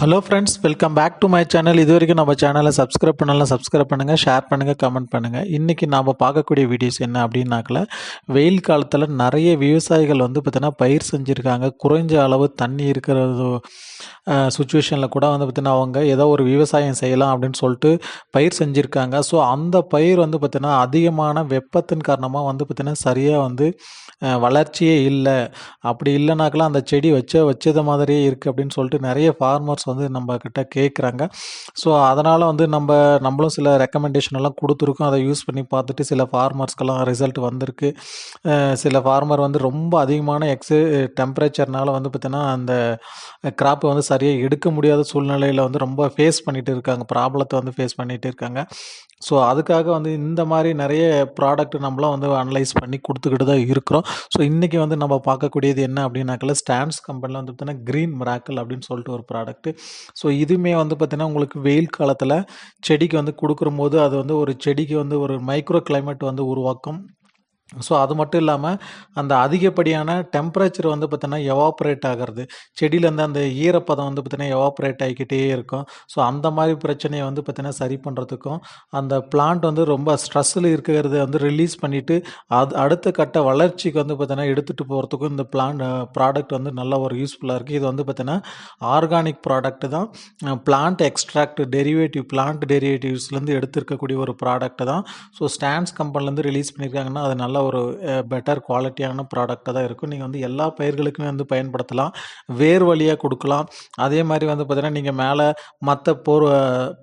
Hello friends welcome back to my channel இது வரைக்கும் நம்ம சேனலை சப்ஸ்கிரைப் பண்ணலாம் சப்ஸ்கிரைப் பண்ணுங்கள் ஷேர் பண்ணுங்கள் கமெண்ட் பண்ணுங்கள் இன்றைக்கி நாம் பார்க்கக்கூடிய வீடியோஸ் என்ன அப்படின்னாக்கல வெயில் காலத்தில் நிறைய விவசாயிகள் வந்து பார்த்திங்கன்னா பயிர் செஞ்சுருக்காங்க. குறைஞ்ச அளவு தண்ணி இருக்கிறது சுச்சுவேஷனில் கூட வந்து பார்த்தீங்கன்னா அவங்க ஏதோ ஒரு விவசாயம் செய்யலாம் அப்படின்னு சொல்லிட்டு பயிர் செஞ்சுருக்காங்க. ஸோ அந்த பயிர் வந்து பார்த்திங்கன்னா அதிகமான வெப்பத்தின் காரணமாக வந்து பார்த்திங்கன்னா சரியாக வந்து வளர்ச்சியே இல்லை. அப்படி இல்லைனாக்கெல்லாம் அந்த செடி வச்ச வச்சது மாதிரியே இருக்குது அப்படின்னு சொல்லிட்டு நிறைய ஃபார்மர்ஸ் வந்து நம்ம கிட்ட கேட்குறாங்க ஸோ அதனால் வந்து நம்ம நம்மளும் சில ரெக்கமெண்டேஷன் எல்லாம் கொடுத்துருக்கோம். அதை யூஸ் பண்ணி பார்த்துட்டு சில ஃபார்மர்ஸ்க்கெல்லாம் ரிசல்ட் வந்திருக்கு. சில ஃபார்மர் வந்து ரொம்ப அதிகமான எக்ஸு டெம்பரேச்சர்னால வந்து பார்த்தீங்கன்னா அந்த கிராப்பை வந்து சரியாக எடுக்க முடியாத சூழ்நிலையில் வந்து ரொம்ப ஃபேஸ் பண்ணிட்டு இருக்காங்க. ப்ராப்ளத்தை வந்து ஃபேஸ் பண்ணிட்டு இருக்காங்க. ஸோ அதுக்காக வந்து இந்த மாதிரி நிறைய ப்ராடக்ட் நம்மளாம் வந்து அனலைஸ் பண்ணி கொடுத்துக்கிட்டு தான் இருக்கிறோம். ஸோ இன்றைக்கி வந்து நம்ம பார்க்கக்கூடியது என்ன அப்படின்னாக்கல ஸ்டாண்ட்ஸ் கம்பெனியில் வந்து பார்த்தீங்கன்னா க்ரீன் மிராக்கல் அப்படின்னு சொல்லிட்டு ஒரு ப்ராடக்ட்டு ஸோ இதுவுமே வந்து பார்த்திங்கன்னா உங்களுக்கு வெயில் காலத்தில் செடிக்கு வந்து கொடுக்குறம்போது அது வந்து ஒரு செடிக்கு வந்து ஒரு மைக்ரோ கிளைமேட் வந்து உருவாக்கும். ஸோ அது மட்டும் இல்லாமல் அந்த அதிகப்படியான டெம்பரேச்சர் வந்து பார்த்தீங்கன்னா எவாப்ரேட் ஆகிறது. செடியிலேருந்து அந்த ஈரப்பதம் வந்து பார்த்தீங்கன்னா எவாப்ரேட் ஆகிக்கிட்டே இருக்கும். ஸோ அந்த மாதிரி பிரச்சனையை வந்து பார்த்தீங்கன்னா சரி பண்ணுறதுக்கும் அந்த பிளான்ட் வந்து ரொம்ப ஸ்ட்ரெஸ்ஸில் இருக்கிறத வந்து ரிலீஸ் பண்ணிவிட்டு அது அடுத்த கட்ட வளர்ச்சிக்கு வந்து பார்த்தீங்கன்னா எடுத்துகிட்டு போகிறதுக்கும் இந்த பிளான் ப்ராடக்ட் வந்து நல்ல ஒரு யூஸ்ஃபுல்லாக இருக்குது இது வந்து பார்த்தீங்கன்னா ஆர்கானிக் ப்ராடக்ட் தான். பிளான்ட் எக்ஸ்ட்ராக்ட் டெரிவேட்டிவ் பிளான்ட் டெரிவேட்டிவ்ஸ்லேருந்து எடுத்திருக்கக்கூடிய ஒரு ப்ராடக்ட் தான். ஸோ ஸ்டாண்ட்ஸ் கம்பெனிலேருந்து ரிலீஸ் பண்ணியிருக்காங்கன்னா அது நல்ல ஒரு பெட்டர் குவாலிட்டியான ப்ராடக்டாக தான் இருக்கும். நீங்கள் வந்து எல்லா பயிர்களுக்குமே வந்து பயன்படுத்தலாம். வேர் வழியாக கொடுக்கலாம். அதே மாதிரி வந்து பார்த்திங்கன்னா நீங்கள் மேலே மற்ற பொரு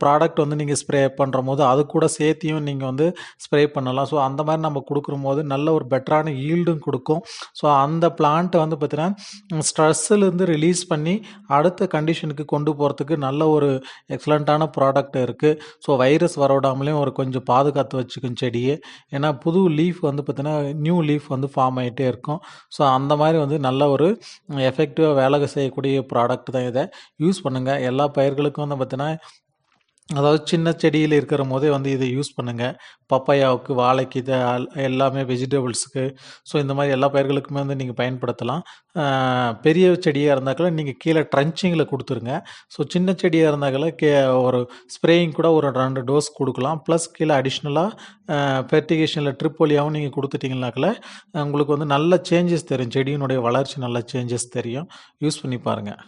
ப்ராடக்ட் வந்து நீங்கள் ஸ்ப்ரே பண்ணுற போது அது கூட சேர்த்தியும் நீங்கள் வந்து ஸ்ப்ரே பண்ணலாம். ஸோ அந்த மாதிரி நம்ம கொடுக்கும்போது நல்ல ஒரு பெட்டரான ஈல்டும் கொடுக்கும். ஸோ அந்த பிளான்ட்டை வந்து பார்த்திங்கன்னா ஸ்ட்ரெஸ்ஸிலேருந்து ரிலீஸ் பண்ணி அடுத்த கண்டிஷனுக்கு கொண்டு போகிறதுக்கு நல்ல ஒரு எக்ஸலண்ட்டான ப்ராடக்ட் இருக்குது ஸோ வைரஸ் வரவிடாமலேயும் ஒரு கொஞ்சம் பாதுகாத்து வச்சுக்கும் செடியை. ஏன்னா புது லீஃப் வந்து பார்த்திங்கன்னா நியூ லீஃப் வந்து ஃபார்ம் ஆகிட்டே இருக்கும். ஸோ அந்த மாதிரி வந்து நல்ல ஒரு எஃபெக்டிவாக வேலை செய்யக்கூடிய ப்ராடக்ட் தான் இதை. யூஸ் பண்ணுங்கள் எல்லா பயிர்களுக்கும் வந்து பார்த்தீங்கன்னா அதாவது சின்ன செடியில் இருக்கிற போதே வந்து இதை யூஸ் பண்ணுங்கள் பப்பாயாவுக்கு வாழைக்கு இது அல்- எல்லாமே வெஜிடபிள்ஸுக்கு ஸோ இந்த மாதிரி எல்லா பயிர்களுக்குமே வந்து நீங்கள் பயன்படுத்தலாம். பெரிய செடியாக இருந்தாக்கல நீங்கள் கீழே ட்ரன்ச்சிங்கில் கொடுத்துருங்க. ஸோ சின்ன செடியாக இருந்தாக்கல கே ஒரு ஸ்ப்ரேயிங் கூட ஒரு ரெண்டு டோஸ் கொடுக்கலாம். ப்ளஸ் கீழே அடிஷ்னலாக ஃபெர்டிகேஷனில் ட்ரிப் வழியாகவும் நீங்கள் கொடுத்துட்டிங்கனாக்கல உங்களுக்கு வந்து நல்ல சேஞ்சஸ் தெரியும். செடியினுடைய வளர்ச்சி நல்ல சேஞ்சஸ் தெரியும். யூஸ் பண்ணி பாருங்கள்